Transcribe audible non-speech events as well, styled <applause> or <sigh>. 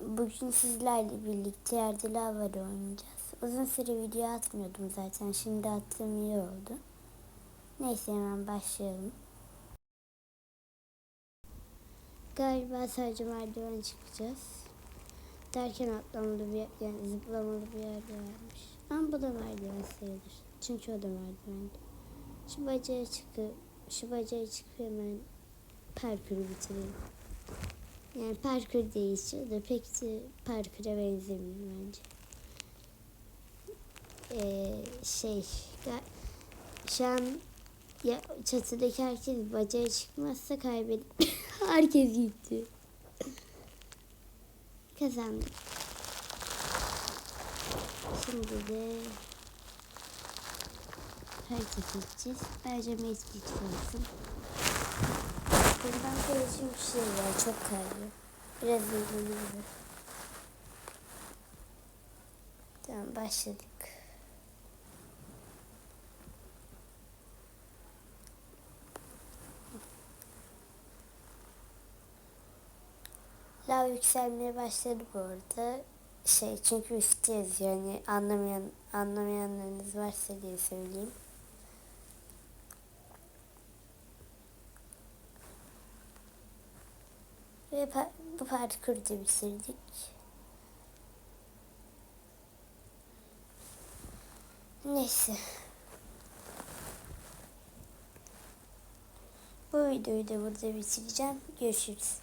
Bugün sizlerle birlikte yerde lavada oynayacağız. Uzun süre video atmıyordum zaten. Şimdi attığım iyi oldu. Neyse hemen başlayalım. Galiba sadece merdiven çıkacağız. Derken atlamalı bir yani zıplamalı bir yerde varmış. Ama bu da merdiven sayılır. Çünkü o da merdiven. Şu bacağa çıkıp şu bacağa çıkıp hemen parkuru bitirelim. Yani parkur değişiyor da pek de parkura benzemiyor bence. Ee, şey şu an ya çatıdaki herkes bacağa çıkmazsa kaybedip <coughs> herkes gitti. Kazandık. Şimdi de hareket edeceğiz. Bence medkit olsun. Bundan karışım bir şey var. Çok kayıyor. Biraz ilgili Tamam başladık. Lav yükselmeye başladı bu arada. Şey çünkü üstte yazıyor. Yani anlamayan, anlamayanlarınız varsa diye söyleyeyim. Ve bu parkuru da bitirdik. Neyse. Bu videoyu da burada bitireceğim. Görüşürüz.